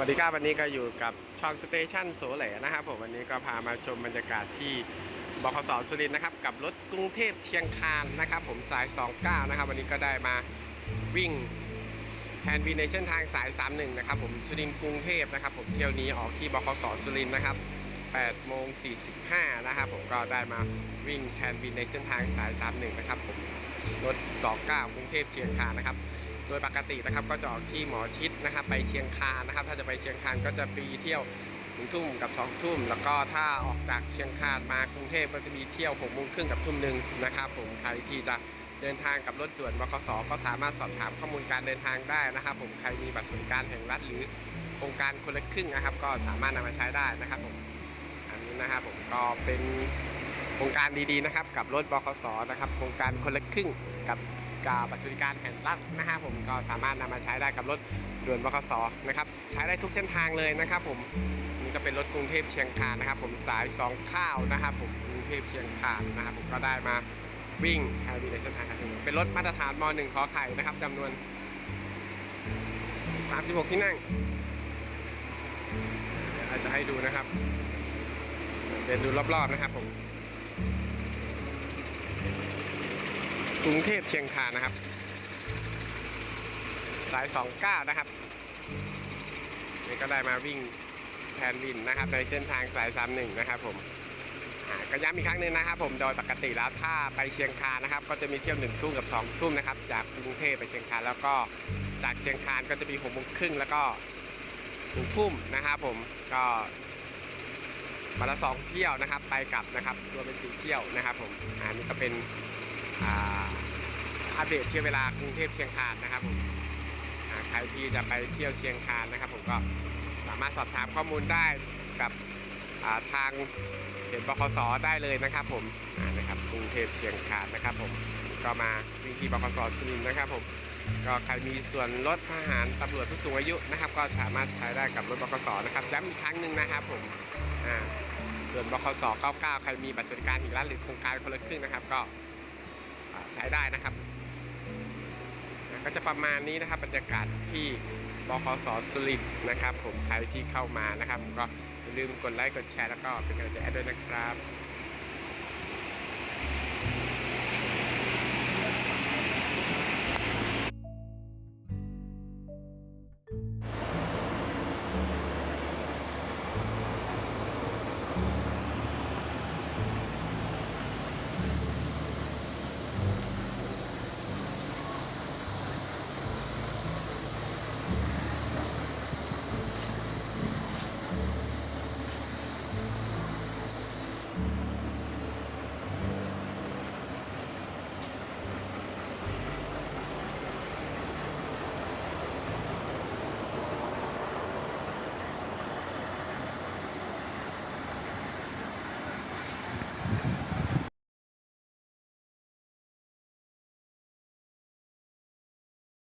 วัสดีครับวันนี้ก็อยู่กับช่องสเตชันโสแหลนะครับผมวันนี้ก็พามาชมบรรยากาศที่บขสสุรินทร์นะครับกับรถกรุงเทพเชียงคานนะครับ ผมสาย 29 นะครับ วันนี้ก็ได้มาวิ่งแทนวีในเส้นทางสาย 31 นะครับ ผมสุรินทร์กรุงเทพนะครับ ผมเที่ยวนี้ออกที่บขสสุรินทร์นะครับ8โมง45 นะครับ ผมก็ได้มาวิ่งแทนวีในเส้นทางสาย 31 นะครับผมรถ 29 กรุงเทพเชียงคานนะครับ โดยปกตินะครับก็จะออกที่หมอชิดนะครับไปเชียงคานนะครับ ถ้าจะไปเชียงคานก็จะปีเที่ยวหนึ่งทุ่มกับสองทุ่ม แล้วก็ถ้าออกจากเชียงคานมากรุงเทพก็จะมีเที่ยวหกโมงครึ่งกับทุ่มหนึ่งนะครับผมใครที่จะเดินทางกับรถด่วนบขสก็สามารถสอบถามข้อมูลการเดินทางได้นะครับ ผมใครมีบัตรสวัสดิการแห่งรัฐหรือโครงการคนละครึ่งนะครับ ก็สามารถนำมาใช้ได้นะครับผมอันนี้นะครับผมก็เป็นโครงการดีๆนะครับ กับรถบขสนะครับ โครงการคนละครึ่งกับ บบัตรสวัสดิการแห่งรัฐนะฮะผมก็สามารถนำมาใช้ได้กับรถด่วนบขสนะครับใช้ได้ทุกเส้นทางเลยนะครับ ผมนี่ก็เป็นรถกรุงเทพเชียงคานนะครับ ผมสายสองข้าวนะครับ ผมกรุงเทพเชียงคานนะครับ ผมก็ได้มาวิ่งแฮร์รี่ในเส้นทางการวิ่งเป็นรถมาตรฐานม .1 ขอไข่นะครับจำนวน 36 ที่นั่งเดี๋ยวเราจะให้ดูนะครับ เดินดูรอบๆนะครับผม กรุงเทพเชียงคานนะครับ สาย 29 นะครับนี่ก็ได้มาวิ่งแทนวินนะครับ ในเส้นทางสาย 31 นะครับผมก็ย้ำอีกครั้งหนึ่งนะครับผมโดยปกติแล้วถ้าไปเชียงคานนะครับ ก็จะมีเที่ยวหนึ่งทุ่มกับสองทุ่มนะครับ จากกรุงเทพไปเชียงคานแล้วก็จากเชียงคานก็จะมีหกโมงครึ่งแล้วก็หนึ่งทุ่มนะครับผมก็วันละสองเที่ยวนะครับ ไปกลับนะครับรวมเป็นสี่เที่ยวนะครับ ผมอันนี้ก็เป็น อัปเดตเที่ยวเวลากรุงเทพเชียงคานนะครับผมใครที่จะไปเที่ยวเชียงคานนะครับ ผมก็สามารถสอบถามข้อมูลได้กับทางเพจบคสได้เลยนะครับ ผมนะครับกรุงเทพเชียงคานนะครับ ผมก็มาวิ่งที่บคสสุรินทร์นะครับ ผมก็ใครมีส่วนลดทหารตำรวจผู้สูงอายุนะครับ ก็สามารถใช้ได้กับรถบคสนะครับย้ำอีกครั้งหนึ่งนะครับ ผมส่วนบคส99ใครมีบัตรสวัสดิการแห่งรัฐหรือโครงการคนละครึ่งนะครับ ก็ ใช้ได้นะครับ ก็จะประมาณนี้นะครับบรรยากาศที่บคสสุรินนะครับ ผมใครที่เข้ามานะครับผมก็อย่าลืมกดไลค์กดแชร์แล้วก็เป็นกำลังใจด้วยนะครับ